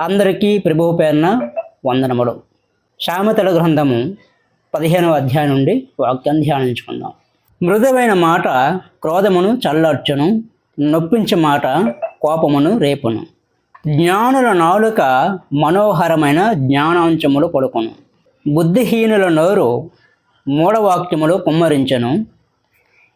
అందరికీ ప్రభువు పేరున వందనములు. సామెతల గ్రంథము పదిహేనవ అధ్యాయం నుండి వాక్యం ధ్యానించుకుందాం. మృదువైన మాట క్రోధమును చల్లార్చును నొప్పించే మాట కోపమును రేపును. జ్ఞానుల నాలుక మనోహరమైన జ్ఞానాంశములు పడుకును బుద్ధిహీనుల నోరు మూఢవాక్యములు కుమ్మరించను.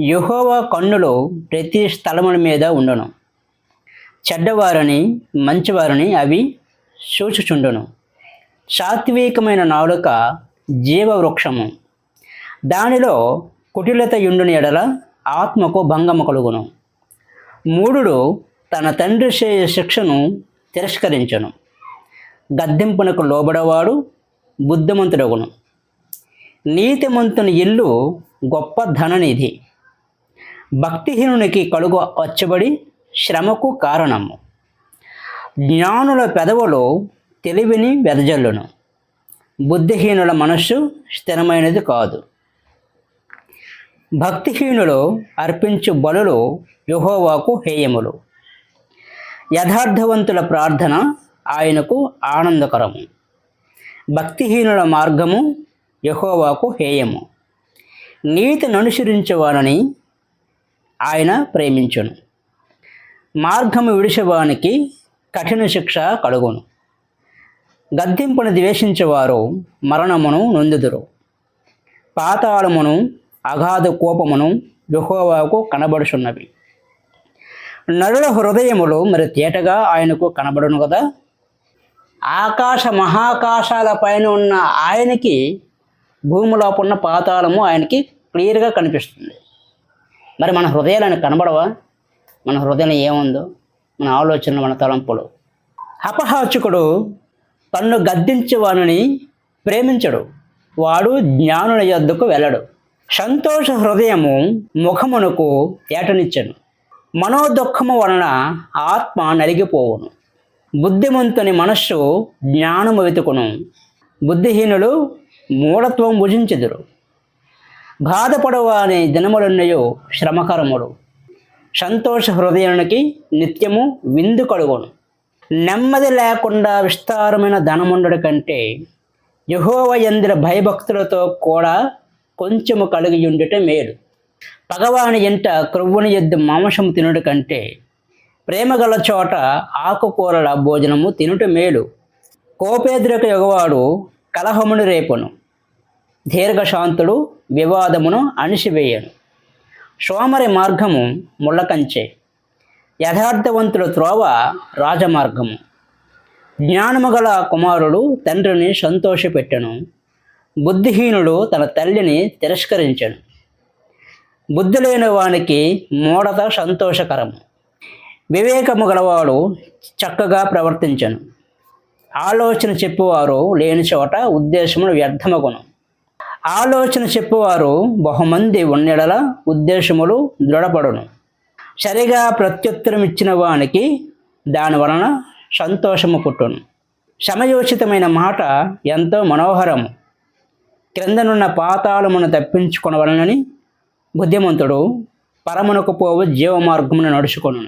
యుహోవ కన్నులు ప్రతి స్థలముల మీద ఉండను. చెడ్డవారని మంచివారని అవి సూచుచుండును సాత్వికమైన నాలుక జీవవృక్షము. దానిలో కుటిలత యుండుని ఎడల ఆత్మకు భంగము కలుగును. మూఢుడు తన తండ్రి చేయ శిక్షను తిరస్కరించను. గద్దెంపునకు లోబడవాడు బుద్ధిమంతుడగును. నీతిమంతుని ఇల్లు గొప్ప ధననిధి. భక్తిహీనునికి కలుగు వచ్చబడి శ్రమకు కారణము. జ్ఞానుల పెదవులు తెలివిని వెదజల్లును. బుద్ధిహీనుల మనస్సు స్థిరమైనది కాదు. భక్తిహీనులు అర్పించు బలులు యహోవాకు హేయములు. యథార్థవంతుల ప్రార్థన ఆయనకు ఆనందకరము. భక్తిహీనుల మార్గము యహోవాకు హేయము. నీతిని అనుసరించేవారని ఆయన ప్రేమించును. మార్గము విడిచేవానికి కఠిన శిక్ష కలుగును. గద్దింపును ద్వేషించేవారు మరణమును నొందుదురు. పాతాళమును అగాధ కోపమును యెహోవాకు కనబడుచున్నవి. నరుల హృదయములు మరి తేటగా ఆయనకు కనబడును కదా ఆకాశ మహాకాశాల పైన ఉన్న ఆయనకి భూమిలో ఉన్న పాతాళము ఆయనకి క్లియర్గా కనిపిస్తుంది. మరి మన హృదయాలను కనబడవా? మన హృదయం ఏముందో? మన ఆలోచన మన తలంపులు. అపహాచకుడు తన్ను గద్దించేవాని ప్రేమించడు. వాడు జ్ఞానుల యొద్దకు వెళ్ళడు. సంతోష హృదయము ముఖమునకు ఏటనిచ్చను. మనోదుఖము వలన ఆత్మ నలిగిపోవును. బుద్ధిమంతుని మనస్సు జ్ఞానము వెతుకును. బుద్ధిహీనులు మూఢత్వం భుజించెదురు. బాధపడవాని దినములున్నయో శ్రమకరములు. సంతోష హృదయానికి నిత్యము విందు కలుగును. నెమ్మది లేకుండా విస్తారమైన ధనముండడు కంటే యహోవ ఎందిర భయభక్తులతో కూడా కొంచెము కలిగి ఉండుట మేలు. పగవాని ఎంట క్రొవ్వుని ఎద్దు మాంసము తినుట కంటే ప్రేమగల చోట ఆకుకూరల భోజనము తినుట మేలు. కోపేద్రక యొగవాడు కలహమును రేపును. దీర్ఘశాంతుడు వివాదమును అణిసివేయను. సోమరి మార్గము ముళ్ళకంచే. యథార్థవంతుల త్రోవ రాజమార్గము. జ్ఞానము గల కుమారుడు తండ్రిని సంతోషపెట్టెను. బుద్ధిహీనుడు తన తల్లిని తిరస్కరించను. బుద్ధి లేని వానికి మూడత సంతోషకరము. వివేకము గలవాడు చక్కగా ప్రవర్తించను. ఆలోచన చెప్పువారు లేని చోట ఉద్దేశమును వ్యర్థమగును. ఆలోచన చెప్పువారు బహుమంది ఉన్నెడల ఉద్దేశములు దృఢపడును. సరిగా ప్రత్యుత్తరం ఇచ్చిన వానికి దాని వలన సంతోషము పుట్టును. సమయోచితమైన మాట ఎంతో మనోహరము. క్రిందనున్న పాతాళమును తప్పించుకొనవలనని బుద్ధిమంతుడు పరమునకు పోవు జీవమార్గమును నడుచుకొను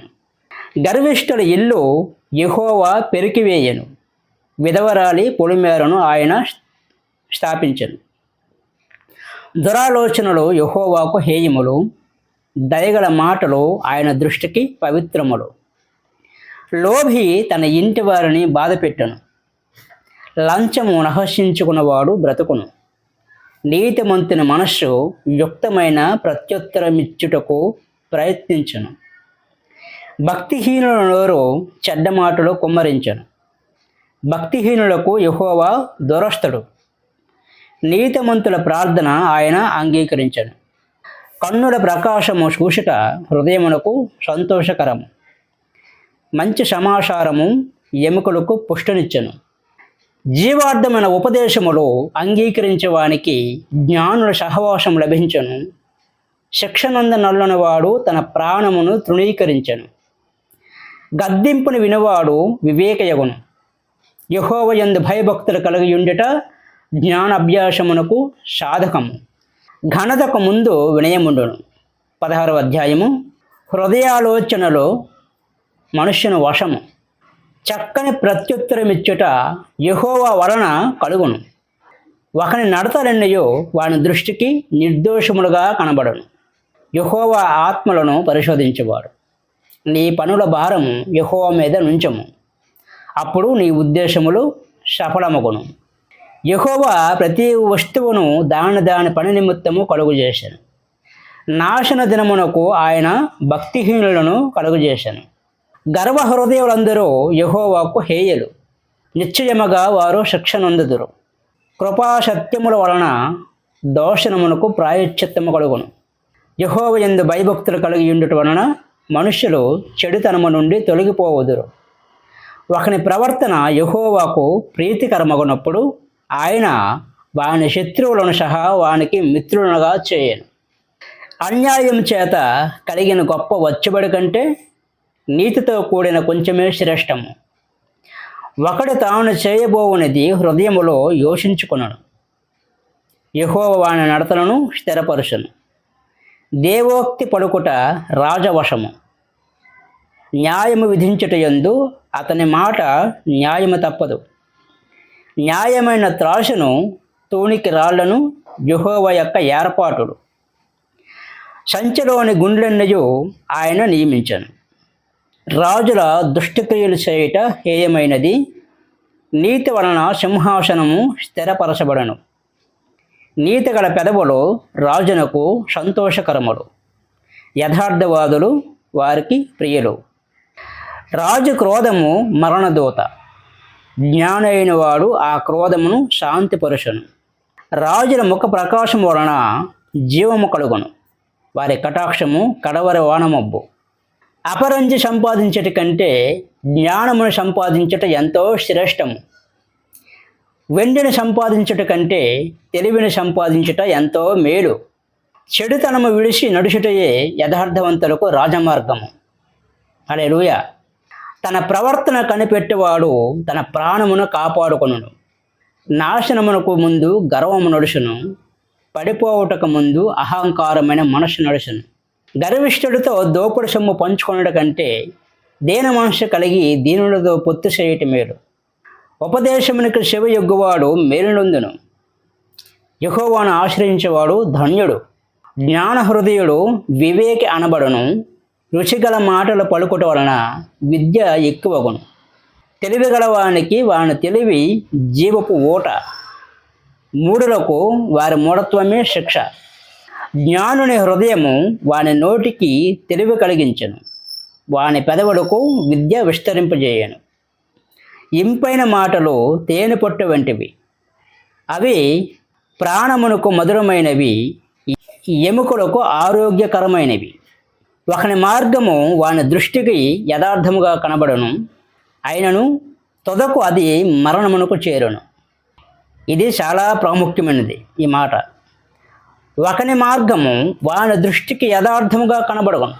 గర్విష్ఠుల ఇల్లు యహోవా పెరికివేయను. విధవరాలి పొలిమేరను ఆయన స్థాపించను. దురాలోచనలు యహోవాకు హేయములు దయగల మాటలు ఆయన దృష్టికి పవిత్రములు. లోభి తన ఇంటి వారిని బాధపెట్టను. లంచము నహర్షించుకున్నవాడు బ్రతుకును. నీతిమంతుని మనస్సు యుక్తమైన ప్రత్యుత్తరమిచ్చుటకు ప్రయత్నించను. భక్తిహీనుల నోరు చెడ్డ మాటలు కుమ్మరించను. భక్తిహీనులకు యహోవా దురస్తుడు నీతిమంతుల ప్రార్థన ఆయన అంగీకరించను. కన్నుల ప్రకాశము సూషిక హృదయమునకు సంతోషకరము మంచి సమాచారము ఎముకలకు పుష్టినిచ్చను. జీవార్థమైన ఉపదేశములో అంగీకరించేవానికి జ్ఞానుల సహవాసం లభించను. శిక్షణంద నల్లని వాడు తన ప్రాణమును తృణీకరించను. గద్దింపును వినవాడు వివేకయగును. యహోవయందు భయభక్తులు కలిగి ఉండుట జ్ఞానాభ్యాసమునకు సాధకము. ఘనతకు ముందు వినయముండును. పదహారవ అధ్యాయము. హృదయాలోచనలో మనుష్యుని వశము. చక్కని ప్రత్యుత్తరమిచ్చుట యహోవా వలన కలుగును. ఒకని నడతలన్నయో వాని దృష్టికి నిర్దోషములుగా కనబడను. యహోవా ఆత్మలను పరిశోధించేవాడు. నీ పనుల భారము యహోవా మీద నుంచము. అప్పుడు నీ ఉద్దేశములు సఫలమగును. యహోవా ప్రతి వస్తువును దాని దాని పని నిమిత్తము కలుగు చేశాను. నాశన దినమునకు ఆయన భక్తిహీనులను కలుగు చేశాను. గర్వ హృదయులందరూ యహోవాకు హేయలు. నిశ్చయముగా వారు శిక్ష నొందుదురు. కృపాసత్యముల వలన దోషణమునకు ప్రాయశ్చిత్తము కలుగును. యహోవ ఎందు భయభక్తులు కలిగి ఉండుట వలన మనుషులు చెడుతనము నుండి తొలగిపోవదురు. ఒకని ప్రవర్తన యహోవాకు ప్రీతికరమగునప్పుడు ఆయన వాని శత్రువులను సహా వానికి మిత్రులుగా చేయను. అన్యాయం చేత కలిగిన గొప్ప వచ్చబడి కంటే నీతితో కూడిన కొంచెమే శ్రేష్టము. ఒకడు తాను చేయబోవునది హృదయములో యోషించుకునను. యహోవ వాని నడతలను స్థిరపరుచును. దేవోక్తి పడుకుట రాజవశము. న్యాయము విధించుట యందు అతని మాట న్యాయము తప్పదు. న్యాయమైన త్రాసును తోణికి రాళ్ళను యహోవ యొక్క ఏర్పాటుడు సంచిలోని గుండ్లెన్నయు ఆయన నియమించను. రాజుల దుష్టక్రియలు చేయుట హేయమైనది నీతి వలన సింహాసనము స్థిరపరచబడను. నీతి గల పెదవులు రాజునకు సంతోషకరములు. యథార్థవాదులు వారికి ప్రియులు. రాజు క్రోధము మరణదూత. జ్ఞానైన వాడు ఆ క్రోధమును శాంతిపరుషను రాజుల ముఖ ప్రకాశం వలన జీవము కలుగును. వారి కటాక్షము కడవరి వానమబ్బు. అపరంజి సంపాదించట కంటే జ్ఞానమును సంపాదించట ఎంతో శ్రేష్టము. వెండిని సంపాదించుట కంటే తెలివిని సంపాదించుట ఎంతో మేలు. చెడుతనము విడిచి నడుచుటయే యథార్థవంతులకు రాజమార్గము. అలే తన ప్రవర్తన కనిపెట్టేవాడు తన ప్రాణమును కాపాడుకొనును. నాశనమునకు ముందు గర్వము నడుచును. పడిపోవుటకు ముందు అహంకారమైన మనసు నడుచును. గర్విష్ఠుడితో దోపుడు సొమ్ము పంచుకొనడం కంటే దేన మనసు కలిగి దీనులతో పొత్తు చేయటం మేలు. ఉపదేశమునికి శివ యొగ్గువాడు మేలునందును. యహోవాను ఆశ్రయించేవాడు ధన్యుడు. జ్ఞాన హృదయుడు వివేకి అనబడును. రుచిగల మాటలు పలుకుట వలన విద్య ఎక్కువగును. తెలివి గలవానికి వాని తెలివి జీవపు ఓట మూడులకు వారి మూఢత్వమే శిక్ష. జ్ఞానుని హృదయము వాని నోటికి తెలివి కలిగించను. వాని పెదవులకు విద్య విస్తరింపజేయను. ఇంపైన మాటలు తేనె పొట్టు వంటివి. అవి ప్రాణమునకు మధురమైనవి ఎముకలకు ఆరోగ్యకరమైనవి. ఒకని మార్గము వాని దృష్టికి యథార్థముగా కనబడను. అయినను తొదకు అది మరణమునకు చేరును. ఇది చాలా ప్రాముఖ్యమైనది ఈ మాట. ఒకని మార్గము వాని దృష్టికి యథార్థముగా కనబడగను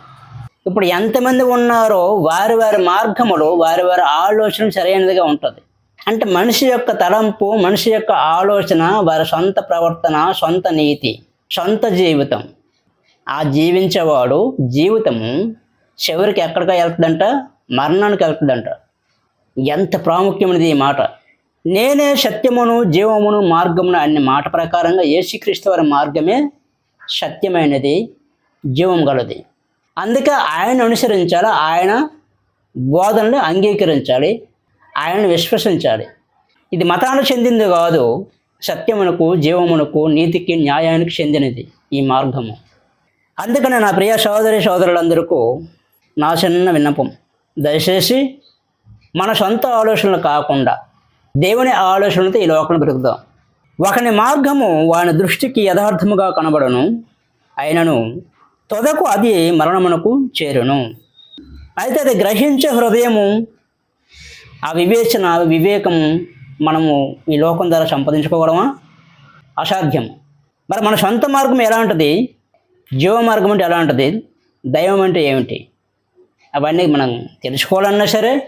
ఇప్పుడు ఎంతమంది ఉన్నారో వారి వారి మార్గములు వారి వారి ఆలోచన సరైనదిగా ఉంటుంది. అంటే మనిషి యొక్క తలంపు మనిషి యొక్క ఆలోచన వారి సొంత ప్రవర్తన సొంత నీతి సొంత జీవితం. ఆ జీవించేవాడు జీవితము చివరికి ఎక్కడికి వెళ్తుందంట మరణానికి వెళ్తుందంట. ఎంత ప్రాముఖ్యమైనది ఈ మాట. నేనే సత్యమును జీవమును మార్గమును అనే మాట ప్రకారంగా యేసుక్రీస్తు వారి మార్గమే సత్యమైనది జీవం గలది. అందుకే ఆయన అనుసరించాలి ఆయన బోధనలు అంగీకరించాలి ఆయనను విశ్వసించాలి. ఇది మతానికి చెందింది కాదు సత్యమునకు జీవమునకు నీతికి న్యాయానికి చెందినది ఈ మార్గము. అందుకనే నా ప్రియ సోదరి సోదరులందరికీ నా చిన్న విన్నపం. దయచేసి మన సొంత ఆలోచనలు కాకుండా దేవుని ఆలోచనలతో ఈ లోకం బ్రతుకుదాం. ఒకని మార్గము వాని దృష్టికి యథార్థముగా కనబడను అయినను తొదకు అది మరణమునకు చేరును. అయితే అది గ్రహించే హృదయము ఆ వివేచన వివేకము మనము ఈ లోకం ద్వారా సంపాదించుకోగలమా? అసాధ్యం మరి మన సొంత మార్గం ఎలాంటిది జీవ మార్గం అంటే ఎలా ఉంటుంది? దైవం అంటే ఏమిటి? అవన్నీ మనం తెలుసుకోవాలన్నా సరే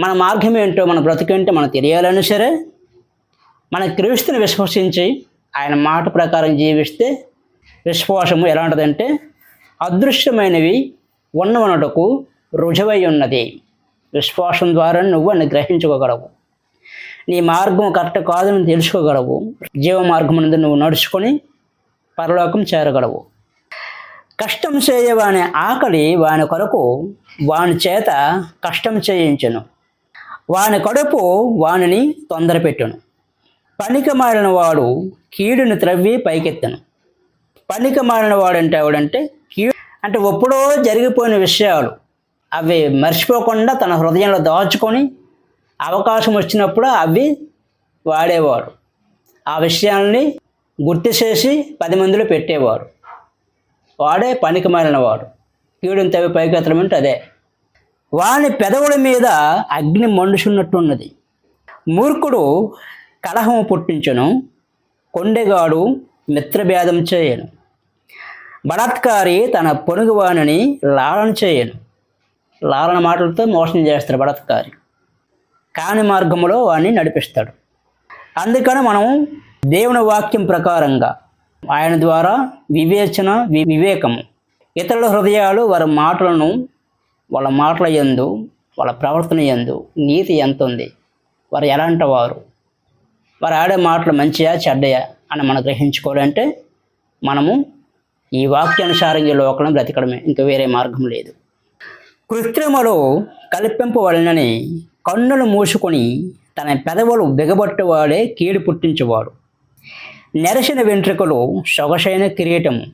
మన మార్గం ఏంటో మన బ్రతికేంటో మనకు తెలియాలన్నా సరే మన క్రీస్తుని విశ్వసించి ఆయన మాట ప్రకారం జీవిస్తే విశ్వాసము ఎలా ఉంటుందంటే అదృశ్యమైనవి ఉన్నవనటకు రుజువై ఉన్నది. విశ్వాసం ద్వారా నువ్వు అన్ని గ్రహించుకోగలవు. నీ మార్గం కరెక్ట్ కాదని తెలుసుకోగలవు. జీవ మార్గం నుండి నువ్వు నడుచుకొని పరలోకం చేరగలవు. కష్టం చేయవాని ఆకలి వాని కొరకు వాని చేత కష్టం చేయించను. వాని కడుపు వానిని తొందరపెట్టును. పనికి మారిన వాడు కీడుని త్రవ్వి పైకెత్తను. పనికి మారిన వాడు అంటే ఎవడంటే కీడు. అంటే ఎప్పుడో జరిగిపోయిన విషయాలు. అవి మర్చిపోకుండా తన హృదయంలో దాచుకొని అవకాశం వచ్చినప్పుడు అవి వాడేవాడు. ఆ విషయాల్ని గుర్తు చేసి పది మందిలో పెట్టేవారు. వాడే పనికి మారిన వాడు కీడుని తవ్వి పైకెత్తడం అంటే అదే. వాని పెదవుల మీద అగ్ని మండుచున్నట్టున్నది. మూర్ఖుడు కలహం పుట్టించును కొండెగాడు మిత్రభేదం చేయను. బలాత్కారి తన పొరుగువానిని లాలన చేయను. లాలన మాటలతో మోసం చేస్తాడు బలాత్కారి. కాని మార్గంలో వాడిని నడిపిస్తాడు. అందుకని మనం దేవుని వాక్యం ప్రకారంగా ఆయన ద్వారా వివేచన వి- వివేకము. ఇతరుల హృదయాలు వారి మాటలను వాళ్ళ మాటల యందు వాళ్ళ ప్రవర్తన యందు నీతి ఎంత ఉంది వారు ఎలాంటి వారు? వారు ఆడే మాటలు మంచియా చెడ్డయా అని మనం గ్రహించుకోవాలంటే మనము ఈ వాక్యానుసారంగా లోకలను బ్రతకడమే. ఇంకా వేరే మార్గం లేదు. కృత్రిమలో కల్పింపవలనని కన్నులు మూసుకొని తన పెదవులు బిగబట్టువాడే కీడు పుట్టించేవాడు. నెరసిన వెంట్రుకలు సొగసైన కిరీటము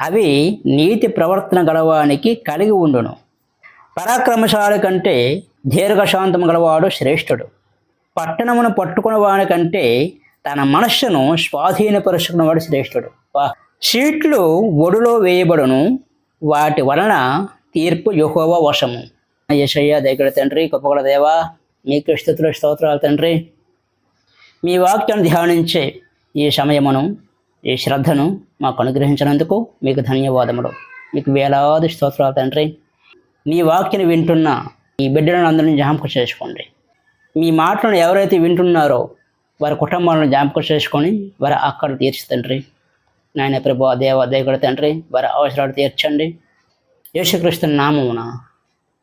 అవి నీతి ప్రవర్తన గలవానికి కలిగి ఉండును. పరాక్రమశాలి కంటే దీర్ఘశాంతం గలవాడు శ్రేష్ఠుడు. పట్టణమును పట్టుకున్న వాని కంటే తన మనస్సును స్వాధీనపరుచుకున్నవాడు శ్రేష్ఠుడు. సీట్లు ఒడిలో వేయబడును. వాటి వలన తీర్పు యహోవ వశము. యశయ్య దగ్గర తండ్రి గొప్పగల దేవా మీకు స్థుతుల స్తోత్రాలు తండ్రి. మీ వాక్యాన్ని ధ్యానించే ఈ సమయమును ఈ శ్రద్ధను మాకు అనుగ్రహించినందుకు మీకు ధన్యవాదములు. మీకు వేలాది స్తోత్రాలు తండ్రి. మీ వాక్యను వింటున్న ఈ బిడ్డలను అందరిని జ్ఞాపకం చేసుకోండి. మీ మాటలను ఎవరైతే వింటున్నారో వారి కుటుంబాలను జ్ఞాపకం చేసుకొని వారి అక్కడ తీర్చి తండ్రి. నాయన ప్రభు దేవ దేవుడు తండ్రి వారి అవసరాలు తీర్చండి. యేసుక్రీస్తు నామమున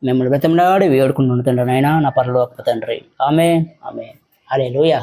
మిమ్మల్ని బ్రతంలాడి వేడుకుంటున్న తండ్రి నాయన నా పరలోక తండ్రి. ఆమె ఆమె అరే లూయా